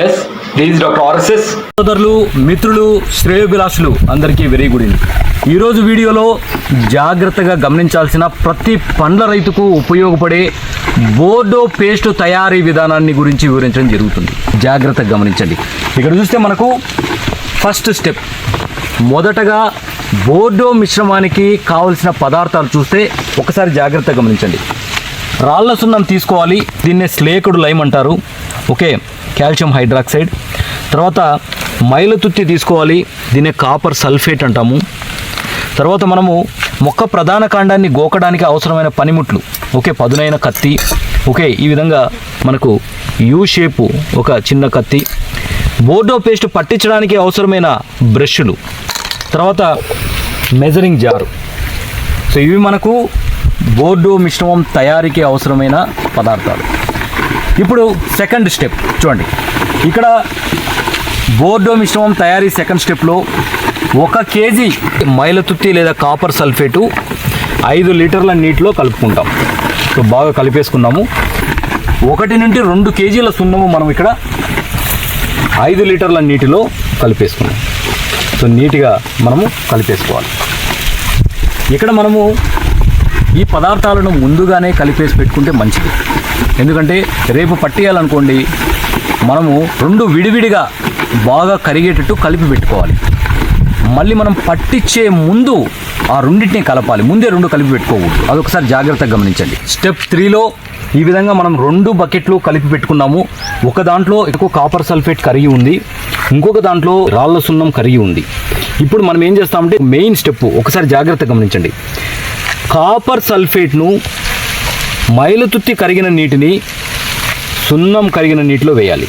Yes these doctor RSS సోదరులు మిత్రులు శ్రేయోభిలాషులు అందరికీ వెరీ గుడ్ ఈవినింగ్. ఈరోజు వీడియోలో జాగ్రత్తగా గమనించాల్సిన ప్రతి పండ్ల రైతుకు ఉపయోగపడే బోర్డో పేస్ట్ తయారీ విధానాన్ని గురించి వివరించడం జరుగుతుంది. జాగ్రత్తగా గమనించండి. ఇక్కడ చూస్తే మనకు ఫస్ట్ స్టెప్. మొదటగా బోర్డో మిశ్రమానికి కావలసిన పదార్థాలు చూస్తే ఒకసారి జాగ్రత్తగా గమనించండి. రాళ్ళ సున్నం తీసుకోవాలి. దీన్నే స్లేకుడు లైమ్ అంటారు. Okay calcium hydroxide. తర్వాత మైలతుత్తి తీసుకోవాలి. దీన్నే కాపర్ సల్ఫేట్ అంటాము. తర్వాత మనము మొక్క ప్రధాన కాండాన్ని గోకడానికి అవసరమైన పనిముట్లు. ఓకే పదునైన కత్తి. ఓకే ఈ విధంగా మనకు యూ షేపు ఒక చిన్న కత్తి. బోర్డో పేస్ట్ పట్టించడానికి అవసరమైన బ్రష్లు. తర్వాత మెజరింగ్ జారు. సో ఇవి మనకు బోర్డు మిశ్రమం తయారీకి అవసరమైన పదార్థాలు. ఇప్పుడు సెకండ్ స్టెప్ చూడండి. ఇక్కడ బోర్డో మిశ్రమం తయారీ సెకండ్ స్టెప్లో ఒక కేజీ మైలతుత్తి లేదా కాపర్ సల్ఫేటు ఐదు లీటర్ల నీటిలో కలుపుకుంటాం. సో బాగా కలిపేసుకున్నాము. ఒకటి నుండి రెండు కేజీల సున్నము మనం ఇక్కడ ఐదు లీటర్ల నీటిలో కలిపేసుకున్నాం. సో నీట్గా మనము కలిపేసుకోవాలి. ఇక్కడ మనము ఈ పదార్థాలను ముందుగానే కలిపేసి పెట్టుకుంటే మంచిది. ఎందుకంటే రేపు పట్టేయాలనుకోండి మనము రెండు విడివిడిగా బాగా కరిగేటట్టు కలిపి పెట్టుకోవాలి. మళ్ళీ మనం పట్టించే ముందు ఆ రెండింటిని కలపాలి. ముందే రెండు కలిపి పెట్టుకోకూడదు. అదొకసారి జాగ్రత్తగా గమనించండి. స్టెప్ త్రీలో ఈ విధంగా మనం రెండు బకెట్లు కలిపి పెట్టుకున్నాము. ఒక దాంట్లో ఎక్కువ కాపర్ సల్ఫేట్ కరిగి ఉంది. ఇంకొక దాంట్లో రాళ్ళ సున్నం కరిగి ఉంది. ఇప్పుడు మనం ఏం చేస్తామంటే మెయిన్ స్టెప్ ఒకసారి జాగ్రత్తగా గమనించండి. కాపర్ సల్ఫేట్ను మైలుతుత్తి కరిగిన నీటిని సున్నం కరిగిన నీటిలో వేయాలి.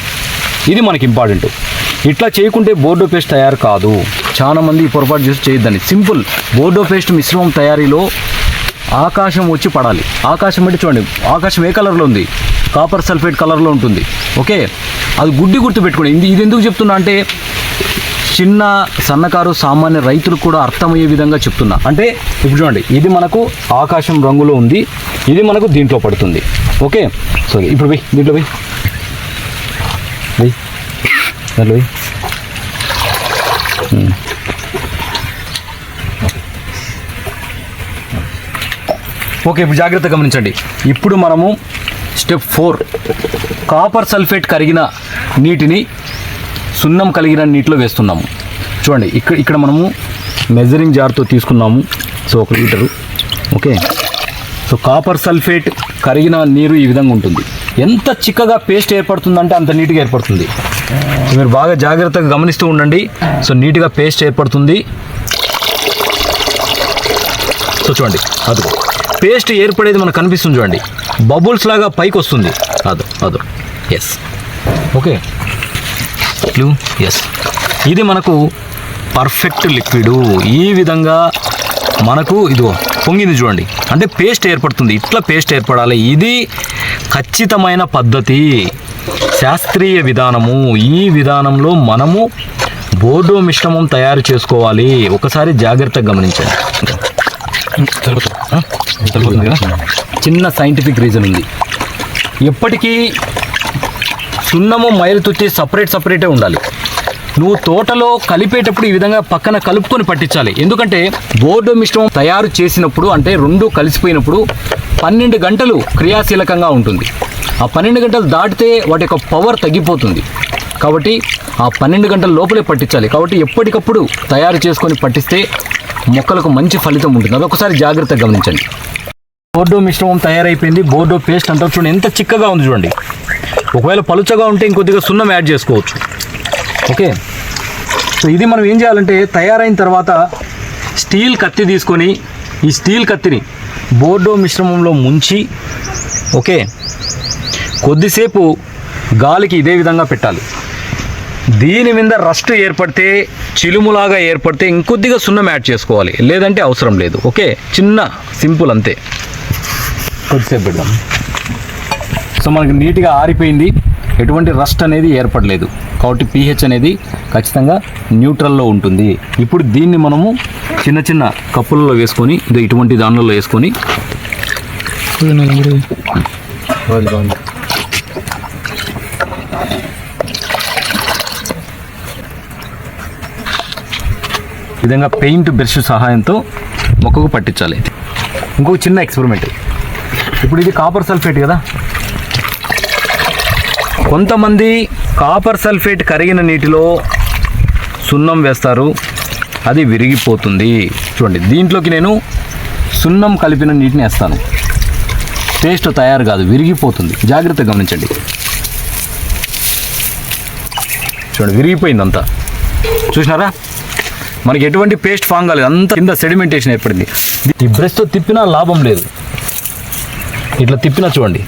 ఇది మనకి ఇంపార్టెంట్. ఇట్లా చేయకుంటే బోర్డో పేస్ట్ తయారు కాదు. చాలా మంది పొరపాటు చేసి చేయొద్దని సింపుల్. బోర్డో పేస్ట్ మిశ్రమం తయారీలో ఆకాశం వచ్చి పడాలి. ఆకాశం అంటే చూడండి ఆకాశం ఏ కలర్లో ఉంది? కాపర్ సల్ఫేట్ కలర్లో ఉంటుంది. ఓకే? అది గుడ్డి గుర్తు పెట్టుకోండి. ఇది ఇది ఎందుకు చెప్తున్నా అంటే చిన్న సన్నకారు సామాన్య రైతులకు కూడా అర్థమయ్యే విధంగా చెప్తున్నా. అంటే ఇప్పుడు చూడండి ఇది మనకు ఆకాశం రంగులో ఉంది ఇది మనకు దీంట్లో పడుతుంది. ఓకే? సో ఇప్పుడు పోయి దీంట్లో పోయి. వెయ్యి దాంట్లో ఓకే ఇప్పుడు జాగ్రత్త గమనించండి. ఇప్పుడు మనము స్టెప్ ఫోర్ కాపర్ సల్ఫేట్ కరిగిన నీటిని సున్నం కలిగిన నీటిలో వేస్తున్నాము. చూడండి ఇక్కడ ఇక్కడ మనము మెజరింగ్ జార్తో తీసుకున్నాము. సో ఒక litre. Okay? So copper sulphate కరిగిన నీరు ఈ విధంగా ఉంటుంది. ఎంత చిక్కగా పేస్ట్ ఏర్పడుతుందంటే అంత నీట్గా ఏర్పడుతుంది. మీరు బాగా జాగ్రత్తగా గమనిస్తూ ఉండండి. సో నీట్గా పేస్ట్ ఏర్పడుతుంది. సో చూడండి అదిగో. పేస్ట్ ఏర్పడేది మనకు కనిపిస్తుంది చూడండి. బబుల్స్ లాగా పైకి వస్తుంది. అదో అదో. Yes okay? బ్లూ ఎస్ ఇది మనకు పర్ఫెక్ట్ లిక్విడ్ ఈ విధంగా మనకు ఇదిగో పొంగింది చూడండి. అంటే పేస్ట్ ఏర్పడుతుంది. ఇట్లా పేస్ట్ ఏర్పడాలి. ఇది ఖచ్చితమైన పద్ధతి. శాస్త్రీయ విధానము. ఈ విధానంలో మనము బోర్డో మిశ్రమం తయారు చేసుకోవాలి. ఒకసారి జాగ్రత్తగా గమనించండి. కదా? చిన్న సైంటిఫిక్ రీజన్ ఉంది. ఎప్పటికీ సున్నము మైలు తుత్తి సపరేట్ సపరేటే ఉండాలి. నువ్వు తోటలో కలిపేటప్పుడు ఈ విధంగా పక్కన కలుపుకొని పట్టించాలి. ఎందుకంటే బోర్డు మిశ్రమం తయారు చేసినప్పుడు అంటే రెండు కలిసిపోయినప్పుడు పన్నెండు గంటలు క్రియాశీలకంగా ఉంటుంది. ఆ పన్నెండు గంటలు దాటితే వాటి యొక్క పవర్ తగ్గిపోతుంది. కాబట్టి ఆ పన్నెండు గంటల లోపలే పట్టించాలి. కాబట్టి ఎప్పటికప్పుడు తయారు చేసుకొని పట్టిస్తే మొక్కలకు మంచి ఫలితం ఉంటుంది. అదొకసారి జాగ్రత్తగా గమనించండి. బోర్డో మిశ్రమం తయారైపోయింది. బోర్డో పేస్ట్ అంటారు చూడండి. ఎంత చిక్కగా ఉంది చూడండి. ఒకవేళ పలుచగా ఉంటే ఇంకొద్దిగా సున్నం యాడ్ చేసుకోవచ్చు. ఓకే? సో ఇది మనం ఏం చేయాలంటే తయారైన తర్వాత స్టీల్ కత్తి తీసుకొని ఈ స్టీల్ కత్తిని బోర్డో మిశ్రమంలో ముంచి ఓకే? కొద్దిసేపు గాలికి ఇదే విధంగా పెట్టాలి. దీని మీద రస్ట్ ఏర్పడితే చిలుములాగా ఏర్పడితే ఇంకొద్దిగా సున్నం యాడ్ చేసుకోవాలి. లేదంటే అవసరం లేదు. ఓకే? చిన్న సింపుల్ అంతే. కొద్దిసేపు పెడదాం. సో మనకి నీట్గా ఆరిపోయింది. ఎటువంటి రస్ట్ అనేది ఏర్పడలేదు. కాబట్టి పీహెచ్ అనేది ఖచ్చితంగా న్యూట్రల్లో ఉంటుంది. ఇప్పుడు దీన్ని మనము చిన్న చిన్న కప్పులలో వేసుకొని ఇటువంటి దానిలో వేసుకొని విధంగా పెయింట్ బ్రష్ సహాయంతో మొక్కకు పట్టించాలి. ఇంకొక చిన్న ఎక్స్పెరిమెంట్ ఇప్పుడు ఇది కాపర్ సల్ఫేట్ కదా? కొంతమంది కాపర్ సల్ఫేట్ కరిగిన నీటిలో సున్నం వేస్తారు. అది విరిగిపోతుంది. చూడండి దీంట్లోకి నేను సున్నం కలిపిన నీటిని వేస్తాను. పేస్ట్ తయారు కాదు విరిగిపోతుంది. జాగ్రత్తగా గమనించండి. చూడండి విరిగిపోయింది అంతా చూసినారా? మనకి ఎటువంటి పేస్ట్ ఫామ్ కాలేదు. అంత కింద సెడిమెంటేషన్ ఏర్పడింది. ఈ బ్రష్తో తిప్పినా లాభం లేదు. ఇట్లా తిప్పినా చూడండి.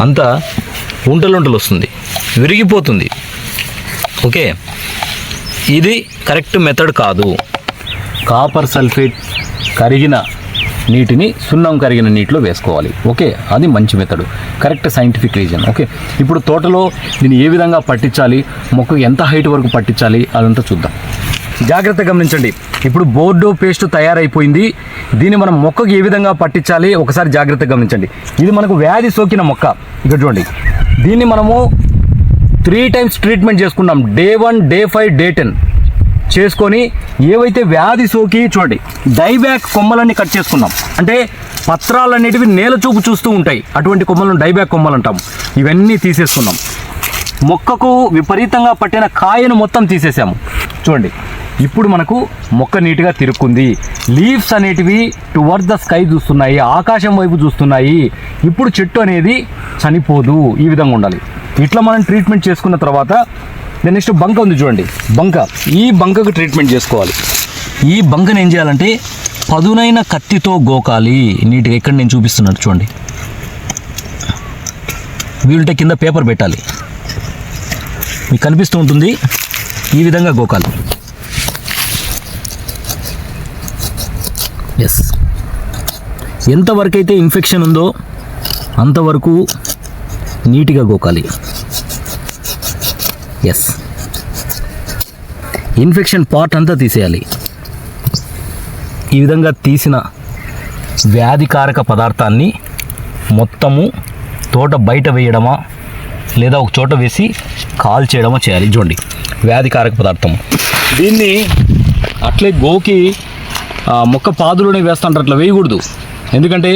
అంతా ఉంటలుంటలు వస్తుంది విరిగిపోతుంది. ఓకే? ఇది కరెక్ట్ మెథడ్ కాదు. కాపర్ సల్ఫేట్ కరిగిన నీటిని సున్నం కరిగిన నీటిలో వేసుకోవాలి. ఓకే? అది మంచి method. Correct scientific reason. Okay? ఇప్పుడు తోటలో దీన్ని ఏ విధంగా పట్టించాలి? మొక్కకు ఎంత హైట్ వరకు పట్టించాలి? అదంతా చూద్దాం. జాగ్రత్త గమనించండి. ఇప్పుడు బోర్డో పేస్ట్ తయారైపోయింది. దీన్ని మనం మొక్కకు ఏ విధంగా పట్టించాలి? ఒకసారి జాగ్రత్త గమనించండి. ఇది మనకు వ్యాధి సోకిన మొక్క. ఇక్కడ చూడండి. దీన్ని మనము త్రీ టైమ్స్ ట్రీట్మెంట్ చేసుకున్నాం. Day one day five day ten చేసుకొని ఏవైతే వ్యాధి సోకి చూడండి. డైబ్యాక్ కొమ్మలన్నీ కట్ చేసుకున్నాం. అంటే పత్రాలన్నిటివి నేల చూపు చూస్తూ ఉంటాయి. అటువంటి కొమ్మలను డైబ్యాక్ కొమ్మలు అంటాం. ఇవన్నీ తీసేసుకున్నాం. మొక్కకు విపరీతంగా పట్టిన కాయను మొత్తం తీసేసాము. చూడండి. ఇప్పుడు మనకు మొక్క నీట్గా తిరుక్కుంది. లీవ్స్ అనేటివి టువర్డ్ ద స్కై చూస్తున్నాయి ఆకాశం వైపు చూస్తున్నాయి. ఇప్పుడు చెట్టు అనేది చనిపోదు ఈ విధంగా ఉండాలి. ఇట్లా మనం ట్రీట్మెంట్ చేసుకున్న తర్వాత దెన్ నెక్స్ట్ బంక ఉంది చూడండి. బంక. ఈ బంకకు ట్రీట్మెంట్ చేసుకోవాలి. ఈ బంకను ఏం చేయాలంటే పదునైన కత్తితో గోకాలి. నీట్గా ఎక్కడ నేను చూపిస్తున్నాను చూడండి. వీలుంటే కింద పేపర్ పెట్టాలి. మీకు కనిపిస్తూ ఉంటుంది ఈ విధంగా గోకాలి. ఎస్ ఎంతవరకు అయితే ఇన్ఫెక్షన్ ఉందో అంతవరకు నీట్గా గోకాలి. ఎస్ ఇన్ఫెక్షన్ పార్ట్ అంతా తీసేయాలి. ఈ విధంగా తీసిన వ్యాధికారక పదార్థాన్ని మొత్తము తోట బయట వేయడమా లేదా ఒక చోట వేసి కాల్ చేయడమా చేయాలి. చూడండి. వ్యాధికారక పదార్థం దీన్ని అట్లే గోకి మొక్క పాదులోనే వేస్తుంటారు అట్లా వేయకూడదు. ఎందుకంటే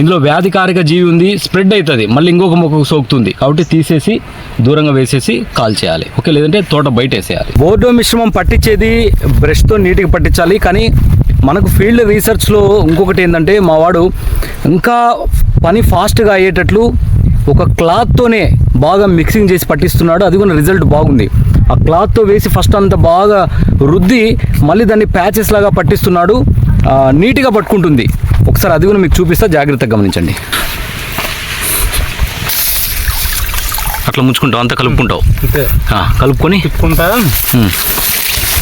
ఇందులో వ్యాధికారిక జీవి ఉంది స్ప్రెడ్ అవుతుంది మళ్ళీ ఇంకొక మొక్కకు సోకుతుంది. కాబట్టి తీసేసి దూరంగా వేసేసి కాల్ చేయాలి. ఓకే లేదంటే తోట బయట వేసేయాలి బోర్డో మిశ్రమం పట్టించేది బ్రష్తో నీట్గా పట్టించాలి. కానీ మనకు ఫీల్డ్ రీసెర్చ్లో ఇంకొకటి ఏంటంటే మా వాడు ఇంకా పని ఫాస్ట్గా అయ్యేటట్లు ఒక క్లాత్తోనే బాగా మిక్సింగ్ చేసి పట్టిస్తున్నాడు. అది కూడా రిజల్ట్ బాగుంది. ఆ క్లాత్తో వేసి ఫస్ట్ అంత బాగా రుద్ది మళ్ళీ దాన్ని ప్యాచెస్ లాగా పట్టిస్తున్నాడు. నీట్గా పట్టుకుంటుంది. ఒకసారి అది కూడా మీకు చూపిస్తా జాగ్రత్తగా గమనించండి. అట్లా ముంచుకుంటావు అంతా కలుపుకుంటావు? కలుపుకొని? తిప్పుకుంటా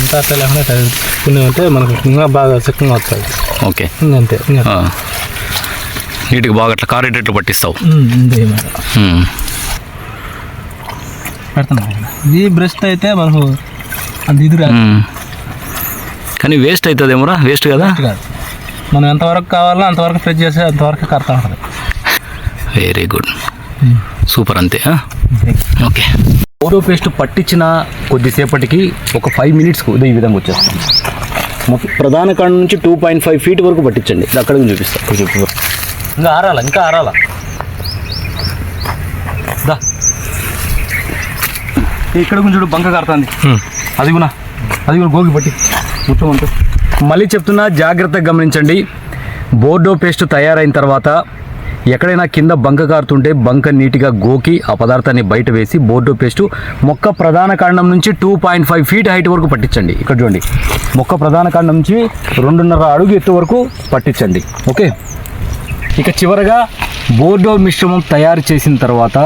అంతా అట్లా లేకుండా తిప్పుకున్నామంటే మనకు ఇంకా బాగా చిక్కగా వస్తుంది. ఓకే. అంతే. నీట్గా బాగా అట్లా కారేటట్లు పట్టిస్తావు. ఉమ్, అంతే మరి. ఉమ్. పెడతాను. ఈ బ్రష్ అయితే మనకు అంత ఇది రాదు. కానీ వేస్ట్ అవుతుందేమోరా వేస్ట్ కదా? కాదు. మనం ఎంతవరకు కావాలో అంతవరకు ప్రెస్ చేస్తే అంతవరకు కడతా ఉంటుంది. వెరీ గుడ్ సూపర్ అంతే ఆ? ఓకే. ఫోటో పేస్ట్ పట్టించిన కొద్దిసేపటికి ఒక ఫైవ్ మినిట్స్కు ఇది ఈ విధంగా వచ్చేస్తుంది. మొత్తం ప్రధాన కాండం నుంచి టూ పాయింట్ ఫైవ్ ఫీట్ వరకు పట్టించండి. ఇది అక్కడ నుంచి చూపిస్తా. కొంచెం చూపు. ఇంకా ఆరాల? ఇంకా ఆరాల? ఇక్కడ కొంచెం చూడు బంక కారుతుంది అది కూడా అది కూడా గోగి పట్టి మొత్తం అంతా మళ్ళీ చెప్తున్నా జాగ్రత్తగా గమనించండి. బోర్డో పేస్ట్ తయారైన తర్వాత ఎక్కడైనా కింద బంక కారుతుంటే బంక నీట్గా గోకి ఆ పదార్థాన్ని బయట వేసి బోర్డో పేస్ట్ మొక్క ప్రధాన కాండం నుంచి two point five feet height వరకు పట్టించండి. ఇక్కడ చూడండి. మొక్క ప్రధాన కాండం నుంచి రెండున్నర అడుగు ఎత్తు వరకు పట్టించండి. ఓకే? ఇక చివరగా బోర్డో మిశ్రమం తయారు చేసిన తర్వాత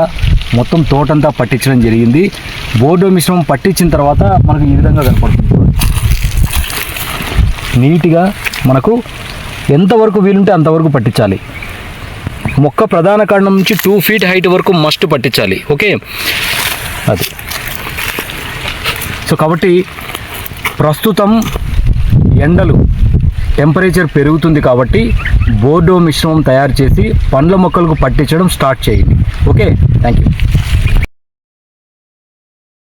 మొత్తం తోటంతా పట్టించడం జరిగింది. బోర్డో మిశ్రమం పట్టించిన తర్వాత మనకు ఈ విధంగా కనపడుతుంది నీట్గా మనకు ఎంతవరకు వీలుంటే అంతవరకు పట్టించాలి. మొక్క ప్రధాన కాండం నుంచి టూ ఫీట్ హైట్ వరకు మస్ట్ పట్టించాలి. ఓకే? అది. సో కాబట్టి ప్రస్తుతం ఎండలు టెంపరేచర్ పెరుగుతుంది కాబట్టి బోర్డో మిశ్రమం తయారు చేసి పండ్ల మొక్కలకు పట్టించడం స్టార్ట్ చేయండి. ఓకే? Thank you.